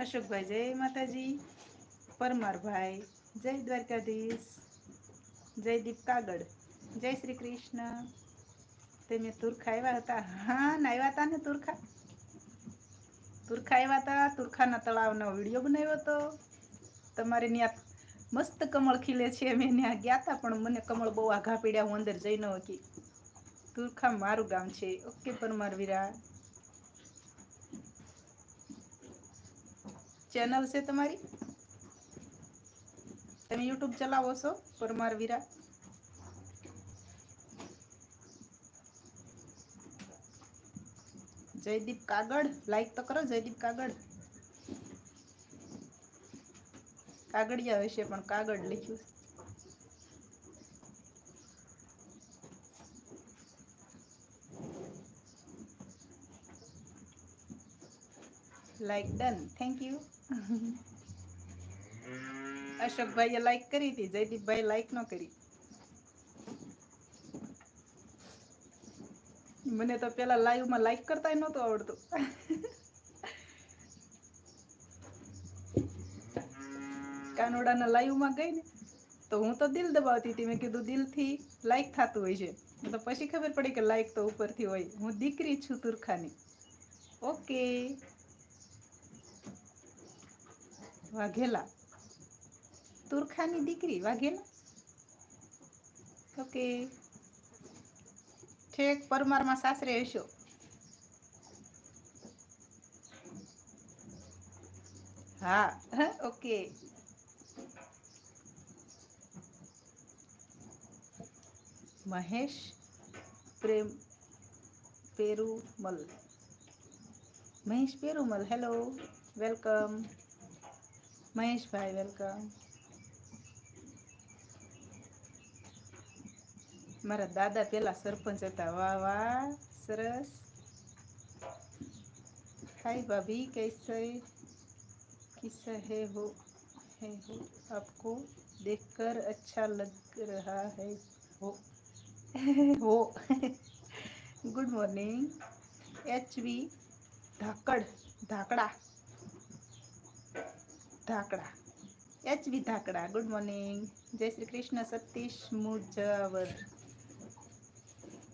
અશોકભાઈ, જય માતાજી. પરમારભાઈ, જય દ્વારકાધીશ. જયદીપ કાગળ જય શ્રી કૃષ્ણ. તમે તુરખા આવ્યા હતા. હા આવ્યા હતા ને તુરખા? તુરખા આવ્યા હતા, તુરખાના તળાવનો વીડિયો બનાવ્યો હતો. તમારે ત્યાં મસ્ત કમળ ખીલે છે અમે ત્યાં ગયા હતા, પણ મને કમળ બહુ આઘા પીડ્યા, હું અંદર જઈ ન હતી તુરખા મારું ગામ છે. ઓકે, પરમાર વીરા ચેનલ છે તમારી? તમે યુટ્યુબ ચલાવો છો, પરમાર વીરા જયદીપ કાગળ લાઈક તો કરો જયદીપ કાગળ. કાગળિયા વિશે પણ કાગળ લખ્યું like done thank you અશોકભાઈએ like કરી હતી જયદીપભાઈ લાઈક ન કરી. મને તો પેલા લાઈવમાં લાઈક કરતા નહોતું આવડતું. કાનોડાના લાઈવમાં ગઈ ને, તો હું તો દિલ દબાવતી હતી. મેં કીધું, દિલથી લાઈક થતું હોય છે. તો પછી ખબર પડી કે લાઈક તો ઉપરથી હોય. હું દીકરી છું તુરખાની. ઓકે વાઘેલા. તુરખાની દીકરી, વાઘેલા? ઓકે. ઠેક, પરમારમાં સાસરે હશો. હા okay. Mahesh, Prem, Perumal. Mahesh Perumal, hello, welcome. મહેશભાઈ વેલકમ મારા દાદા પેલા સરપંચ હતા. વાહ વાહ, સરસ. હાય ભાભી, કૈસે? કિસ્સા હે હો? હે હો? આપકો દેખકર અચ્છા લગ રહા હે હો? હો? Good morning H V Dhakad Dhakda Dhakda. HV Dhakda. Good morning જય શ્રી કૃષ્ણ, સતીશ મુજાવર.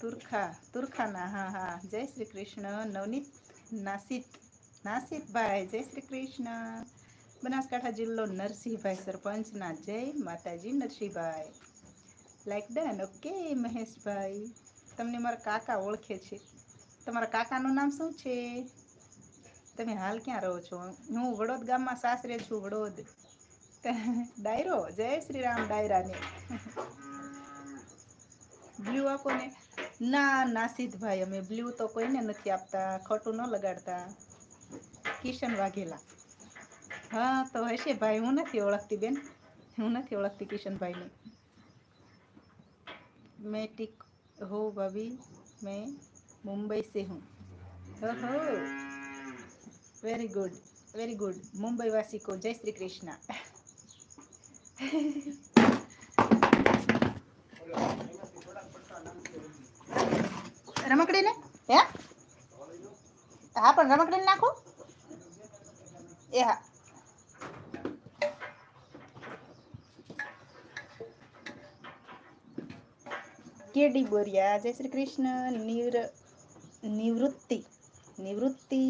તુરખા, તુરખાના, હા હા. જય શ્રી કૃષ્ણ. નવનીત નાસિક નાસિતભાઈ, જય શ્રી કૃષ્ણ. બનાસકાંઠા જિલ્લો નરસિંહભાઈ સરપંચના જય માતાજી નરસિંહભાઈ. લાઈક ડન ઓકે મહેશભાઈ. તમને મારા કાકા ઓળખે છે. તમારા કાકાનું નામ શું છે? તમે હાલ ક્યાં રહો છો? હું વડોદ ગામમાં સાસરે છું, વડોદ. ડાયરો, જય શ્રી રામ ડાયરાને. બ્લુ આપો ને, ના નાસિદભાઈ અમે બ્લુ તો કોઈને નથી આપતા, ખોટું ન લગાડતા. કિશન વાઘેલા. હા, તો હશે ભાઈ, હું નથી ઓળખતી બેન. હું નથી ઓળખતી કિશનભાઈને. મેં ટીક હો ભાભી, મેં મુંબઈ સે હું, હો. Very good very good Mumbai વાસીકો જય શ્રી કૃષ્ણ રમકડીને? હે? હા, પણ રમકડીને નાખો? એ હા. કેડી બોરિયા, જય શ્રી કૃષ્ણ નિવૃત્તિ. નિવૃત્તિ.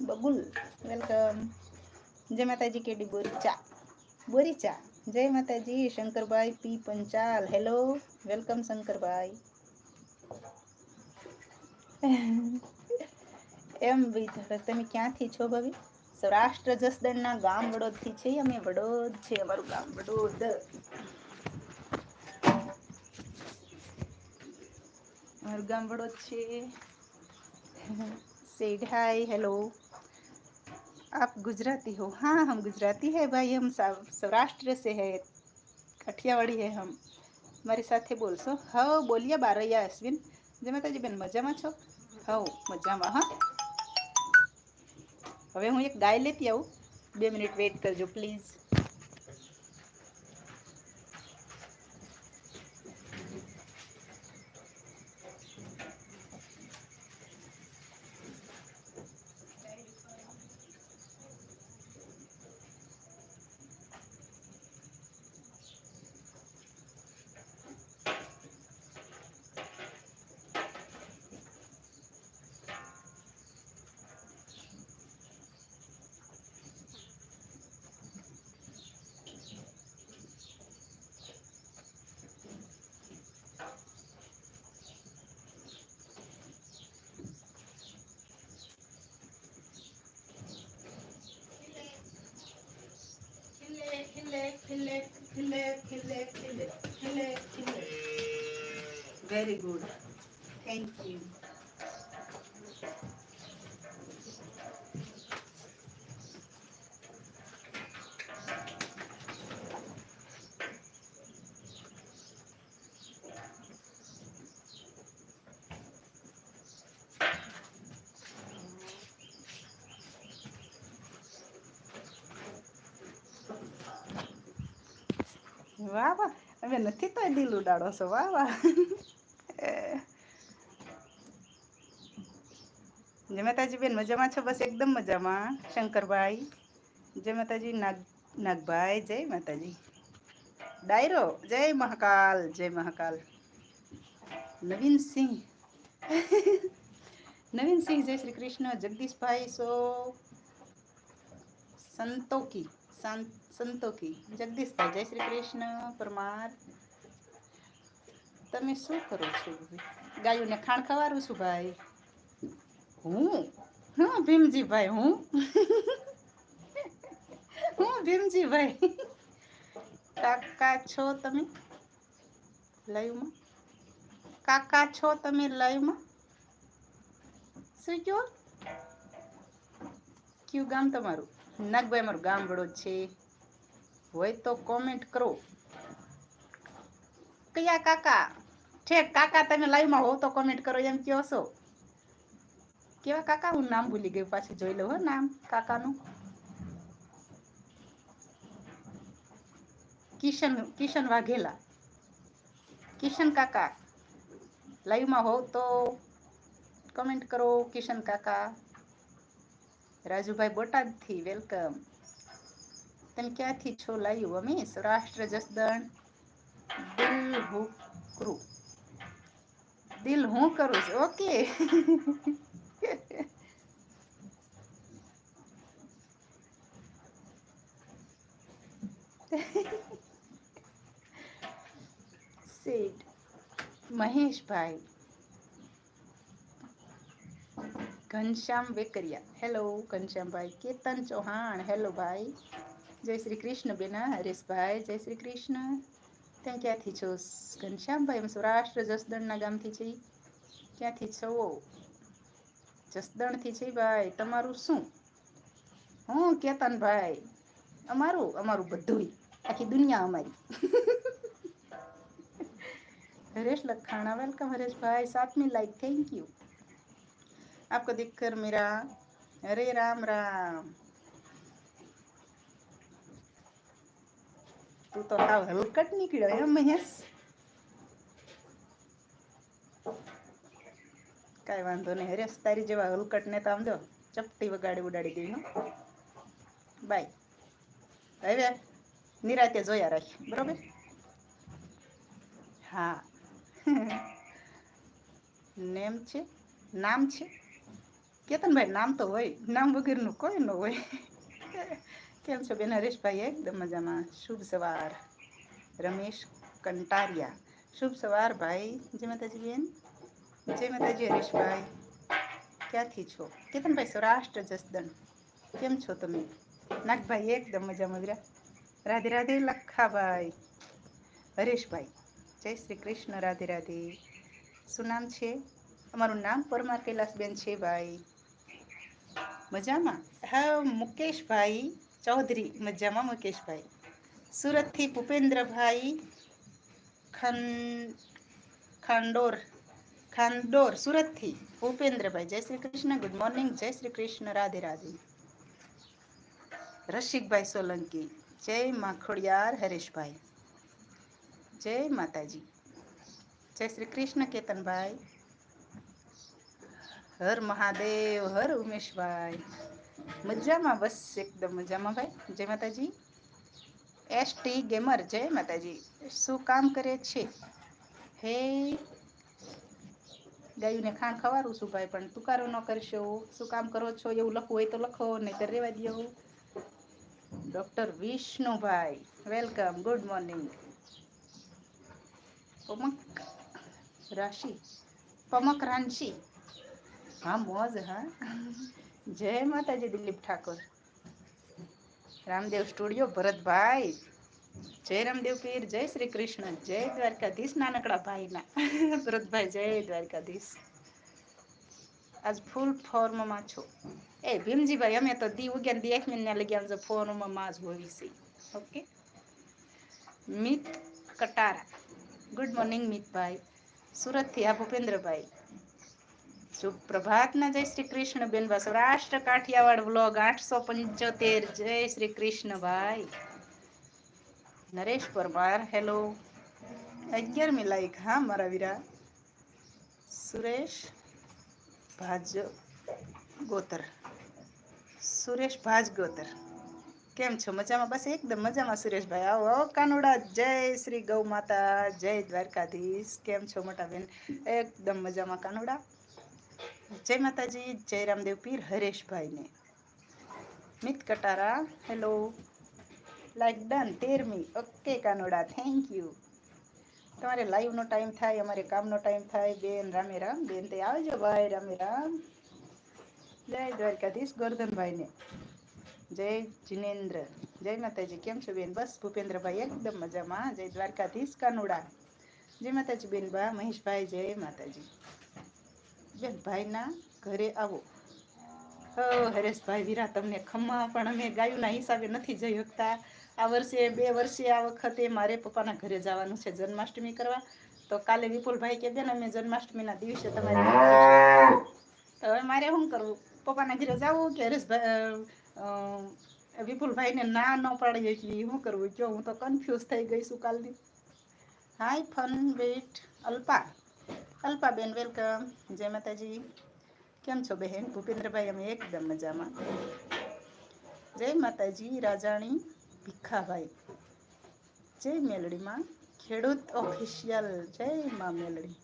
બગુલ વેલકમ. જય માતાજી, કેડી બોરી ચા. જય માતાજી, Shankarbhai P Panchal. Hello, welcome Shankarbhai. એમ બી તમે ક્યાંથી છો ભાભી? સૌરાષ્ટ્ર જસદણના ગામ વડોદથી છે અમે, વડોદ છે, અમારું ગામ વડોદ. અમારું ગામ વડોદ છે. सेड हाय हेलो आप गुजराती हो हाँ हम गुजराती है भाई हम सौराष्ट्र से है कठियावाड़ी है हम મારી સાથે બોલશો હવ બોલ્યા બારૈયા અશ્વિન જે માતાજી બેન મજામાં છો હવ મજામાં હા હવે હું એક ગાય લેતી આવું બે મિનિટ વેઇટ કરજો please very good thank you વાહ વાહ. હવે નથી તો દિલ ઉડાડો છો. વાહ વાહ. જય માતાજી બેન મજામાં છો? બસ એકદમ મજામાં. શંકરભાઈ, જય માતાજી. નાગ, નાગભાઈ, જય માતાજી. ડાયરો, જય મહાકાલ જય મહાકાલ. નવીન સિંહ. નવીન સિંહ, જય શ્રી કૃષ્ણ. જગદીશભાઈ સો સંતોકી સંતોકી. જગદીશભાઈ, જય શ્રી કૃષ્ણ. પરમાર. તમે શું કરો છો? ગાયોને ખાણ ખવારું છું, ભાઈ? હું? હું ભીમજીભાઈ, હું? હું ભીમજીભાઈ? કાકા છો તમે? લાઈવમાં કાકા છો તમે લાઈવમાં શું કયો કયું ગામ તમારું? નાગભાઈ મારું ગામ વડોદ છે. હોય તો કોમેન્ટ કરો. કયા કાકા? ઠેક કાકા તમે લાઈવમાં હો તો કોમેન્ટ કરો, એમ કહો છો. કેવા કાકા હું નામ ભૂલી ગયું પાછું જોઈ લઉં હો નામ કાકાનું કિશન કિશન વાઘેલા કિશન કાકા લાઈવમાં હોવ તો કમેન્ટ કરો કિશન કાકા રાજુભાઈ બોટાદથી વેલકમ તમે ક્યાંથી છો લાઈવ અમે સૌરાષ્ટ્ર જસદણ. દિલ હું કરું. દિલ હું કરું છું ઓકે સેટ મહેશભાઈ. ઘનશ્યામ વેકરિયા. હેલો ઘનશ્યામભાઈ. કેતન ચૌહાણ. હેલો ભાઈ. જય શ્રી કૃષ્ણ બેના, હરેશભાઈ. જય શ્રી કૃષ્ણ. ત્યાં ક્યાંથી છો? ઘનશ્યામભાઈ સૌરાષ્ટ્ર જસદણના ગામથી છે ક્યાંથી છો? જસદણથી છે ભાઈ તમારું શું હું કેતનભાઈ અમારું અમારું બધું આખી દુનિયા અમારી हरेश लखाना वेलकम हरेश भाई सातवीं लाइक थैंक यू आपको देखकर मेरा अरे राम राम તું તો હાવ હલકટ નીકળ્યો એમ મહેશ કાંઈ વાંધો નહીં. હરેશ તારી જેવા હલકટને તો આમ જો ચપટી વગાડી ઉડાડી દેવી બાય. હવે નિરાતે જોયા રાખી, બરોબર? હા. નેમ છે? નામ છે? કેતનભાઈ, નામ તો હોય. નામ વગેરેનું કોઈ ન હોય. કેમ છો બેન? હરેશભાઈ, એકદમ મજામાં. શુભ સવાર. રમેશ કંટારિયા. શુભ સવાર, ભાઈ. જે માતાજી બેન. જય માતાજી હરેશભાઈ ક્યાંથી છો કેતનભાઈ સૌરાષ્ટ્ર જસદણ કેમ છો તમે નાગભાઈ એકદમ મજામાં રાધે રાધે લખાભાઈ હરેશભાઈ જય શ્રી કૃષ્ણ રાધે રાધે શું નામ છે અમારું નામ પરમાર કૈલાસબેન છે ભાઈ મજામાં હા મુકેશભાઈ ચૌધરી મજામાં મુકેશભાઈ સુરતથી ભૂપેન્દ્રભાઈ ખન ખાંડોર ખાંડોર, સુરતથી ભૂપેન્દ્રભાઈ. જય શ્રી કૃષ્ણ ગુડ મોર્નિંગ જય શ્રી કૃષ્ણ, રાધે રાધે. રસિકભાઈ સોલંકી. જય માખોડિયાર હરેશભાઈ. જય માતાજી. જય શ્રી કૃષ્ણ, કેતનભાઈ. હર મહાદેવ, હર ઉમેશભાઈ. મજામાં? બસ એકદમ મજામાં ભાઈ. જય માતાજી. ST gamer. જય માતાજી. શું કામ કરે છે? હે ગાયુંને ખાણ ખવારું છું ભાઈ, પણ તુકારો ન કરશો. શું કામ કરો છો? એવું લખવું હોય તો લખો નહીં તો રહેવા દો doctor Vishnubhai welcome, good morning. પમક રાશિ, પમક રાંશી હા, મોજ, હા. જય માતાજી દિલીપ ઠાકોર. રામદેવ સ્ટુડિયો, ભરતભાઈ. જય રામદેવ પીર, જય શ્રી કૃષ્ણ, જય દ્વારકાધીશ નાનકડા ભાઈના. ભરતભાઈ જય દ્વારકાધીશ. આજ ફૂલ ફોર્મમાં છો. એ ભીમજીભાઈ, અમે તો દી ઉગ્યા દી એક મિનિટ લગી આમ ફોર્મમાં જ હોવી છે. Okay? Mit Katara. Good morning મિતભાઈ. સુરતથી આ ભૂપેન્દ્રભાઈ. શુભ પ્રભાતના જય શ્રી કૃષ્ણ બેન બસ રાષ્ટ્ર કાઠિયાવાડ વ્લોગ આઠસો પંચોતેર. જય શ્રી કૃષ્ણ ભાઈ. નરેશ પરમાર હેલો અગિયારમી લાઈક હા મારા વીરા. સુરેશ ભાજ ગોતર. સુરેશ ભાજ ગોતર. કેમ છો? મજામાં? બસ એકદમ મજામાં, સુરેશભાઈ. આવો આવો, કાનુડા. જય શ્રી ગૌ માતા. જય દ્વારકાધીશ. કેમ છો, મોટા બેન? એકદમ મજામાં, કાનુડા. જય માતાજી, જય Ramdev Pir હરેશભાઈને. Mit Katara hello like done તેરમી ઓકે કાનોડા થેન્ક યુ તમારે લાઈવનો ટાઈમ થાય, અમારે કામનો ટાઈમ થાય. બેન, રામે રામ. બેન, તે આવજો ભાઈ, રામે રામ. જય દ્વારકાધીશ ગોરધનભાઈને. જય જિનેન્દ્ર. જય માતાજી, કેમ છો બેન? બસ ભૂપેન્દ્રભાઈ, એકદમ મજામાં. જય દ્વારકાધીશ કાનુડા. જય માતાજી, બેન, બા, મહેશભાઈ, જય માતાજી. બેન, ભાઈના ઘરે આવો. હો, હરેશભાઈ, વીરા, તમને ખમ્મા પણ અમે ગાયુંના હિસાબે નથી જઈ શકતા. આ વર્ષે, બે વર્ષે આ વખતે મારે પપ્પાના ઘરે જવાનું છે જન્માષ્ટમી કરવા. તો કાલે વિપુલભાઈ કે બેન અમે જન્માષ્ટમીના દિવસે તમારે હવે મારે શું કરવું? પપ્પાના ઘરે જવું કે હરેશભાઈ વિપુલભાઈને ના ન પાડી એટલી શું કરવું? કયો હું તો કન્ફ્યુઝ થઈ ગઈ છું કાલની hi fun wait Alpa. Alpa બેન વેલકમ જય માતાજી. કેમ છો બહેન? ભૂપેન્દ્રભાઈ, અમે એકદમ મજામાં. જય માતાજી, રાજાણી. ભીખાભાઈ. જય મેલડીમાં. ખેડૂત ઓફિશિયલ. જય માં મેલડી.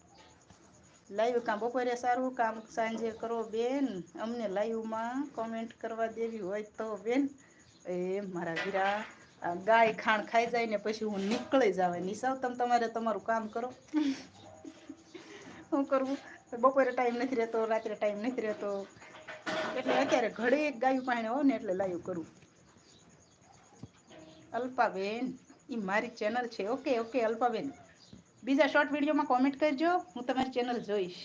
લાઈવ કામ બપોરે સારું, કામ સાંજે કરો બેન. અમને લાઈવમાં કોમેન્ટ કરવા દેવી હોય તો બેન. એ મારા વીરા ગાય ખાણ ખાઈ જાય ને પછી હું નીકળી જાવ નિશાવ તમે તમારે તમારું કામ કરો. શું કરવું? બપોરે ટાઈમ નથી રહેતો, રાત્રે ટાઈમ નથી રહેતો. એટલે અત્યારે ઘડે એક ગાયું પાણી હોય ને એટલે લાઈવ કરું. અલ્પાબેન એ મારી ચેનલ છે. Okay okay, Alpaben. બીજા શોર્ટ વિડીયોમાં કોમેન્ટ કરજો. હું તમારી ચેનલ જોઈશ.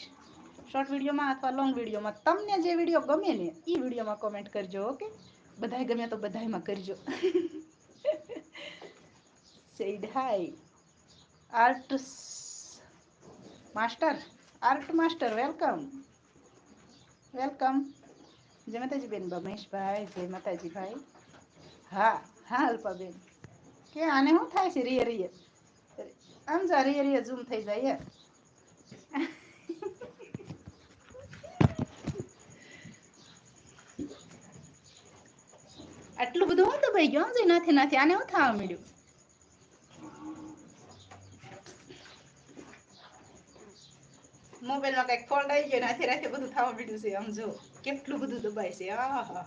શોર્ટ વિડીયોમાં અથવા લોંગ વિડીયોમાં તમને જે વીડિયો ગમે ને એ વિડીયોમાં કોમેન્ટ કરજો, ઓકે? બધાય ગમે તો બધાયમાં કરજો. Said hi art master art master welcome welcome જય માતાજી બેન બમેશભાઈ, જય માતાજી ભાઈ હા. હા અલ્પાબેન કે આને શું થાય છે રિયે રિયે? આમ જા રિયે રિયે ઝૂમ થઈ જાય આટલું બધું હું દબાઈ ગયો સમજી નાથી નાથી આને હું થવા મળ્યું મોબાઈલમાં કંઈક ફોલ્ડ આવી ગયો નાથી રાખે બધું થવા મળ્યું છે, આમ જો. કેટલું બધું દબાય છે આ હા હા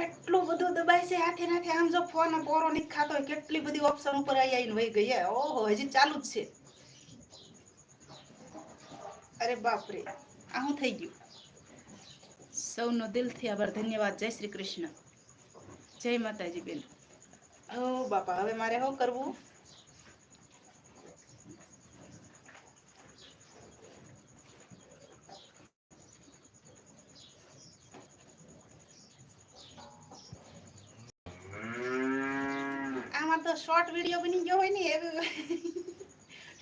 કેટલું બધું દબાય છે? આઠે નાઠે આમ જો ફોન પોરો નથી ખાતો હોય, કેટલી બધી ઓપ્શન ઉપર આવી આવીને વહી ગઈ ઓહો, હજી ચાલુ જ છે. અરે બાપરે, આ શું થઈ ગયું? સૌનો દિલથી આભાર, ધન્યવાદ. જય શ્રી કૃષ્ણ. જય માતાજી બેન. ઓ બાપા, હવે મારે શું કરવું આમાં તો શોર્ટ વીડિયો બની ગયો હોય ને એવું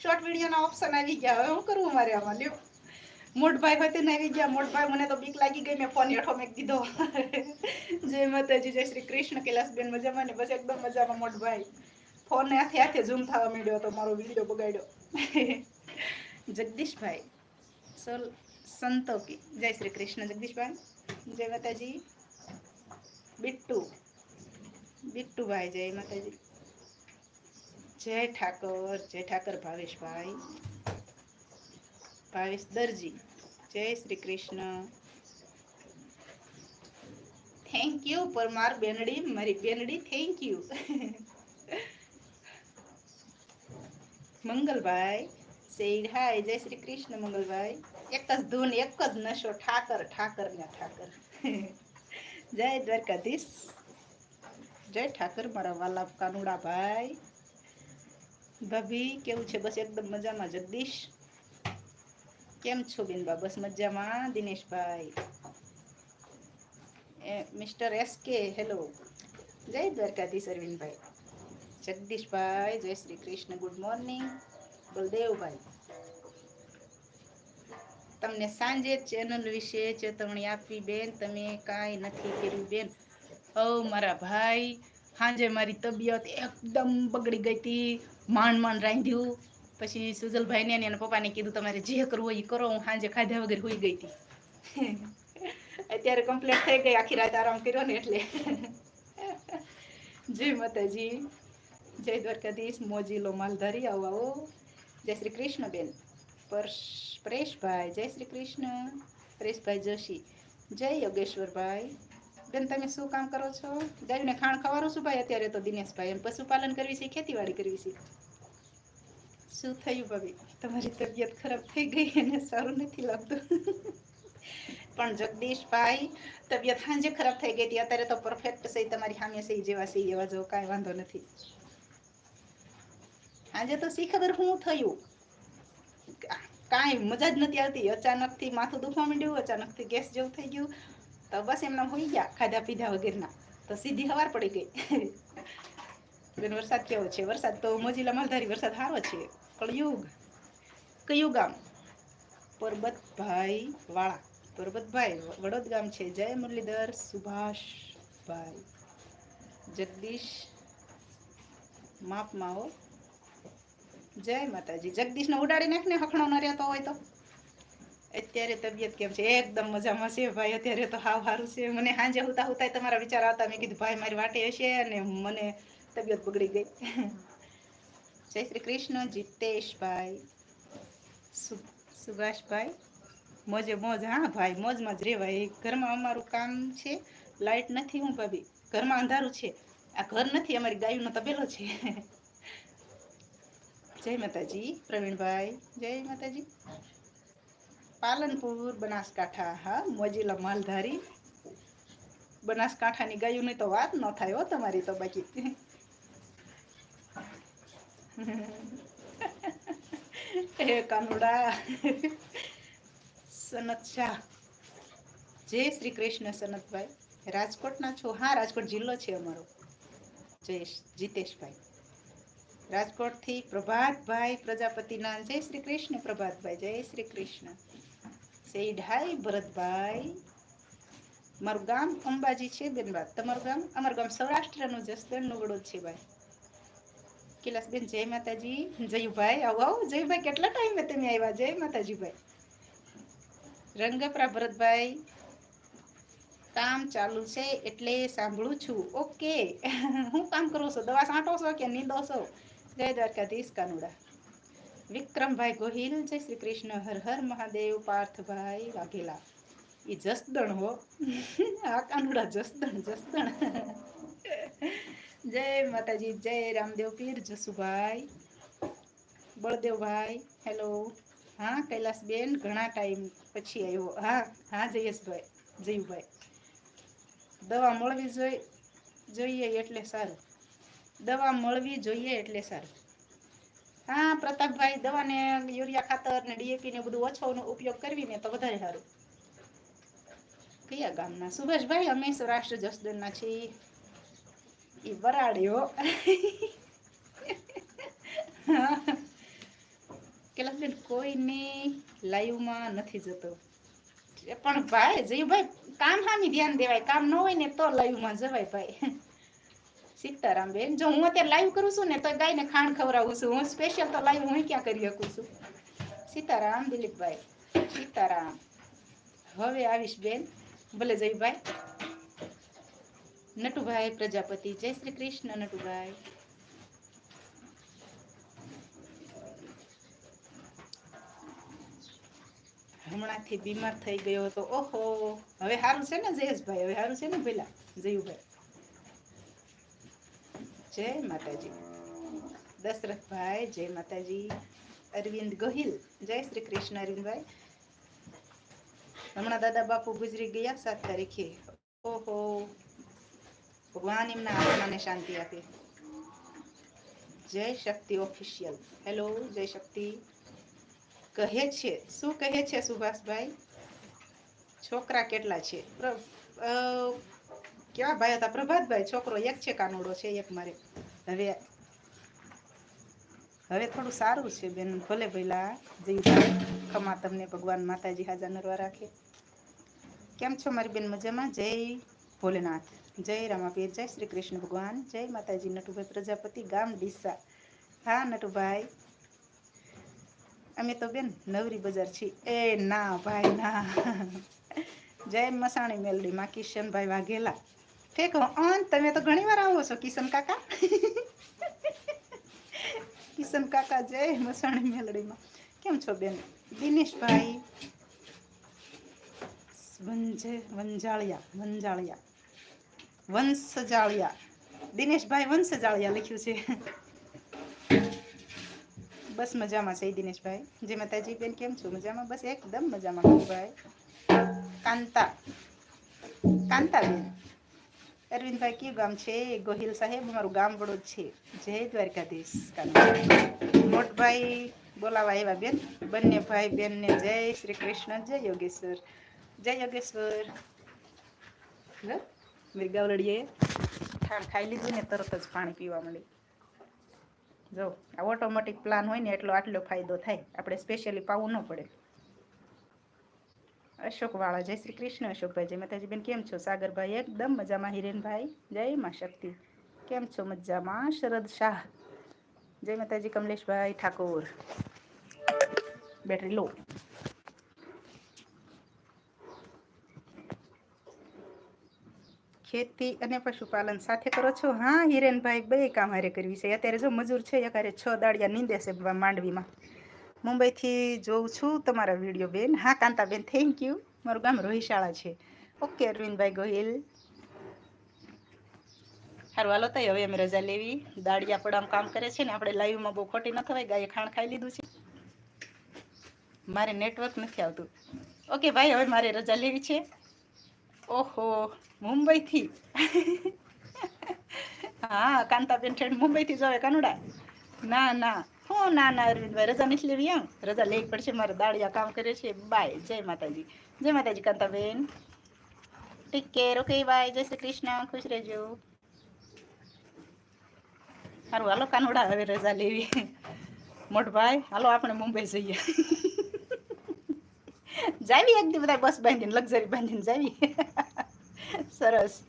શોર્ટ વિડીયોના ઓપ્શન આવી ગયા. હવે શું કરવું મારે આમાં? લ્યો. મોટભાઈ હોય તેને આવી ગયા. મોટભાઈ મને તો બીક લાગી ગઈ. મેં ફોન હેઠો મેં દીધો જય માતાજી, જય શ્રી કૃષ્ણ. કૈલાસબેન મજામાં ને? બસ એકદમ મજામાં, મોટભાઈ. ફોન હાથે હાથે ઝૂમ થવા માંડ્યો તો મારો વીડિયો બગાડ્યો. જગદીશભાઈ, સોલ સંતોકી જય શ્રી કૃષ્ણ, જગદીશભાઈ. જય માતાજી. બિટ્ટુ. બિટ્ટુભાઈ, જય માતાજી. જય ઠાકોર, જય ઠાકર ભાવેશભાઈ. ભાવેશ દરજી, જય શ્રી કૃષ્ણ. થેન્ક યુ પરમાર બેનડી, મારી બેનડી thank you Mangalbhai said hi જય શ્રી કૃષ્ણ મંગલભાઈ. એક જ ધૂન, એક જ નશો, ઠાકર ઠાકર ને ઠાકર. જય દ્વારકાધીશ. જય ઠાકર, મારા વાલા કાનુડા ભાઈ ભાભી, કેવું છે? બસ એકદમ મજામાં. જગદીશ, કેમ છો બેનબા? બસ મજામાં. દિનેશભાઈ. એ, મિસ્ટર એસ કે, હેલો. જય દ્વારકાધીશ અરવિંદભાઈ. જગદીશભાઈ, જય શ્રી કૃષ્ણ. Good morning. બલદેવભાઈ. તમને સાંજે ચેનલ વિશે ચેતવણી આપવી બેન, તમે કાંઈ નથી કર્યું બેન. ઓ મારા ભાઈ સાંજે મારી તબિયત એકદમ બગડી ગઈ હતી. માંડ માંડ રાંધ્યું. પછી સુજલભાઈને અને એના પપ્પાને કીધું, તમારે જે કરવું હોય એ કરો, હું સાંજે ખાધા વગર હોઈ ગઈ હતી. અત્યારે કમ્પ્લીટ થઈ ગઈ, આખી રાત આરામ કર્યો ને એટલે. જય માતાજી. જય દ્વારકાધીશ મોજીલો માલધારી, આવો આવો. જય શ્રી કૃષ્ણ બેન પરશ, પરેશભાઈ, જય શ્રી કૃષ્ણ. પરેશભાઈ જોશી. જય યોગેશ્વરભાઈ. બેન, તમે શું કામ કરો છો? ગાયને ખાણ ખવારો છું ભાઈ? અત્યારે તો દિનેશભાઈ એમ પશુપાલન કરવી છે, ખેતીવાડી કરવી છે. શું થયું ભાભી? તમારી તબિયત ખરાબ થઈ ગઈ અને સારું નથી લાગતું. પણ જગદીશભાઈ, તબિયત સાંજે ખરાબ થઈ ગઈ હતી. અત્યારે તો પરફેક્ટ છે. તમારી સામે સહી જેવા સહી એવા જો કાંઈ વાંધો નથી. આજે તો શી ખબર શું થયું? કાંઈ મજા જ નથી આવતી. અચાનકથી માથું દુખવા માંડ્યું, અચાનકથી ગેસ જેવું થઈ ગયું. તો બસ એમના હોઈ ગયા ખાધા પીધા વગેરેના. તો સીધી હવાર પડી ગઈ. બેન, વરસાદ કેવો છે? વરસાદ તો મોજીલા માલધારી વરસાદ સારો છે. કળયુગ. કયું ગામ પરબતભાઈ વાળા. પરબતભાઈ વડોદ ગામ છે. જય મુરલીધર સુભાષભાઈ. જગદીશ માપમાં હો. જય માતાજી. જગદીશને ઉડાડી નાખને હખણો ન રહેતો હોય તો. અત્યારે તબિયત કેમ છે? એકદમ મજામાં છે ભાઈ. અત્યારે તો હાવ સારું છે. મને સાંજે હુતા હુતા તમારા વિચાર આવતા મેં કીધું, ભાઈ, મારી વાટે હશે અને મને તબિયત બગડી ગઈ જય શ્રી કૃષ્ણ જીતેશભાઈ સુભાષભાઈ મોજે મોજ હા ભાઈ મોજમાં જ રહેવાય ઘરમાં અમારું કામ છે લાઇટ નથી હું ભાભી ઘરમાં અંધારું છે. આ ઘર નથી, અમારી ગાયનો તબેલો છે. જય માતાજી, પ્રવીણભાઈ. જય માતાજી. પાલનપુર, બનાસકાંઠા. હા, મોજીલા માલધારી. બનાસકાંઠાની ગાયોની તો વાત ન થાય હો તમારી તો બાકી. હે કાનુડા. સનત શાહ. જય શ્રી કૃષ્ણ સનતભાઈ. રાજકોટના છો. હા, રાજકોટ જિલ્લો છે અમારો. જય જીતેશભાઈ. રાજકોટથી પ્રભાતભાઈ પ્રજાપતિના જય શ્રી કૃષ્ણ પ્રભાતભાઈ. જય શ્રી કૃષ્ણ. સેઢાઈ ભરતભાઈ. મારું ગામ અંબાજી છે બેનબા તમારું ગામ? અમારું ગામ સૌરાષ્ટ્રનું જસદણનું વડોદ છે ભાઈ. કિલાસબેન જય માતાજી જયુભાઈ આવો આવો જયુભાઈ કેટલા ટાઈમે તમે આવ્યા? જય માતાજીભાઈ. રંગપરા ભરતભાઈ, કામ ચાલુ છે એટલે સાંભળું છું. ઓકે. હું કામ કરું છું? દવા છાંટો છો કે નીંદો છો? જય દ્વારકાધીશ કાનુડા. વિક્રમભાઈ ગોહિલ, જય શ્રી કૃષ્ણ, હર હર મહાદેવ, પાર્થભાઈ વાઘેલા. એ જસદણ હો. આ કાનુડા જસદણ જસદણ. જય માતાજી, જય રામદેવ પીર જસુભાઈ, બળદેવભાઈ, હેલો. હા, કૈલાસબેન, ઘણા ટાઈમ પછી આવ્યો. હા હા, જયેશભાઈ, જયુભાઈ. દવા મળવી જોઈ, જોઈએ એટલે સારું. દવા મળવી જોઈએ એટલે સારું. હા, પ્રતાપભાઈ, દવાને યુરિયા ખાતર ને ડીએપી ને બધું ઓછોનો ઉપયોગ કરવીને તો વધારે સારું. કયા ગામના? સુભાષભાઈ, અમે સૌરાષ્ટ્ર જસદણના છીએ. એ વરાડ્યો કેલાસબેન કોઈને લાઈવમાં નથી જતો પણ ભાઈ જયુભાઈ કામ સામી ધ્યાન દેવાય કામ ન હોય ને તો લાઈવમાં જવાય ભાઈ સીતારામ બેન જો હું અત્યારે લાઈવ કરું છું ને તો ગાયને ખાણ ખવડાવું છું હું સ્પેશિયલ તો લાઈવ હું ક્યાં કરી શકું છું સીતારામ દિલીપભાઈ સીતારામ હવે આવીશ બેન ભલે જયભાઈ નટુભાઈ પ્રજાપતિ. જય શ્રી કૃષ્ણ નટુભાઈ. હમણાંથી બીમાર થઈ ગયો હતો. ઓહો, હવે સારું છે ને જયેશભાઈ? હવે સારું છે ને પેલા જયુભાઈ. જય માતાજી. દશરથભાઈ, જય માતાજી. અરવિંદ ગોહિલ. જય શ્રી કૃષ્ણ અરવિંદભાઈ. હમણાં દાદા બાપુ ગુજરી ગયા સાત તારીખે. ઓહો. ભગવાન એમના આત્માને શાંતિ આપે જય શક્તિ ઓફિશિયલ. હેલો જય શક્તિ. કહે છે, શું કહે છે સુભાષભાઈ? છોકરા કેટલા છે? કેવા ભાઈ હતા? પ્રભાતભાઈ, છોકરો એક છે, કાનુડો છે, એક મારે. હવે હવે થોડું સારું છે, બેન. ભલે ભલા જઈ ખમા તમને ભગવાન માતાજી હાજર નરવા રાખે. કેમ છો મારી બેન? મજામાં? જય ભોલેનાથ. જય રામાપીર, જય શ્રી કૃષ્ણ ભગવાન, જય માતાજી, નટુભાઈ પ્રજાપતિ, ગામ ડીસા. હા, નટુભાઈ. અમે તો બેન નવરી બજાર છીએ. એ ના, ભાઈ, ના. જય મસાણી મેલડીમાં કિશનભાઈ વાઘેલા. ઠીક અન તમે તો ઘણી વાર આવો છો, કિશન કાકા. કિશન કાકા, જય મસાણી મેલડીમાં. કેમ છો બેન? દિનેશભાઈ. વંજે, વંજાળિયા વંજાળિયા. વંશજાળિયા. દિનેશભાઈ વંશજાળિયા લખ્યું છે. બસ મજામાં છે દિનેશભાઈ. જે માતાજી બેન કેમ છો? મજામાં? બસ એકદમ મજામાં. ભાઈ કાંતા, કાંતાબેન. અરવિંદભાઈ, કયું ગામ છે? ગોહિલ સાહેબ, અમારું ગામ વડોદ છે. જય દ્વારકાધીશ મોટભાઈ બોલાવા આવ્યા બેન. બંને ભાઈ બેનને જય શ્રી કૃષ્ણ, જય યોગેશ્વર. જય યોગેશ્વર. લો, મારી ગાવલડીએ ખાઈ લીધું ને તરત જ પાણી પીવા મળી જો આ ઓટોમેટિક પ્લાન હોય ને એટલો આટલો ફાયદો થાય આપણે સ્પેશિયલી પાવું ન પડે અશોકવાળા જય શ્રી કૃષ્ણ અશોકભાઈ જય માતાજી બેન કેમ છો સાગરભાઈ એકદમ મજામાં હિરેનભાઈ જય માં શક્તિ કેમ છો મજામાં શરદ શાહ જય માતાજી કમલેશભાઈ ઠાકોર બેટરી લો ખેતી અને પશુપાલન સાથે કરો છો? હા, હિરેનભાઈ બે કામ હારે કરવી છે. અત્યારે જો મજૂર છે, એકારે છ દાડિયા નીંદે છે માંડવીમાં. મુંબઈથી જોઉં છું તમારા વીડિયો, બેન. હા, કાંતાબેન થેન્ક યુ મારું ગામ રોહિશાળા છે. ઓકે, અરવિંદભાઈ ગોહિલ. સારું હાલો તય હવે અમે રજા લેવી. દાડિયા પડામ કામ કરે છે ને, આપણે લાઈવમાં બહુ ખોટી ન થવાય, ગાયે ખાણ ખાઈ લીધું છે. મારે નેટવર્ક નથી આવતું. ઓકે, ભાઈ, હવે મારે રજા લેવી છે. ઓહો. મુંબઈથી. હા, કાંતાબેન ઠેઠ મુંબઈથી જાવે કાનુડા. ના ના. હું, ના ના, અરવિંદભાઈ, રજા નથી લેવી એમ રજા લેવી પડશે, મારે દાળિયા કામ કરે છે. બાય, જય માતાજી. જય માતાજી, Kantaben. Take care okay bye જય શ્રી કૃષ્ણ. ખુશ રહેજો. સારું હાલો કાનુડા હવે રજા લેવી. મોટભાઈ, હાલો, આપણે મુંબઈ જઈએ. જાવી એક દી બધા બસ બાંધીને, લક્ઝરી બાંધીને જાવી. સરસ.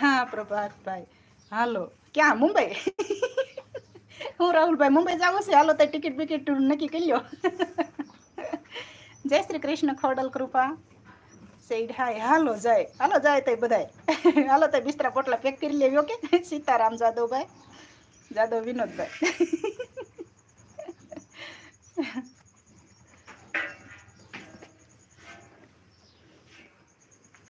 હા, પ્રભાતભાઈ. હાલો. ક્યાં? મુંબઈ? હું રાહુલભાઈ, મુંબઈ જાવું છે. હાલો, તો ટિકિટ બિકિટ નક્કી કરી લો. જય શ્રી કૃષ્ણ, ખોડલ કૃપા. Said hi. હાલો, જાય. હાલો, જાય તો બધાય. હાલો, તો બિસ્તરા પોટલા પેક કરી લેવી, ઓકે? સીતારામ જાદવભાઈ. જાદવ વિનોદભાઈ.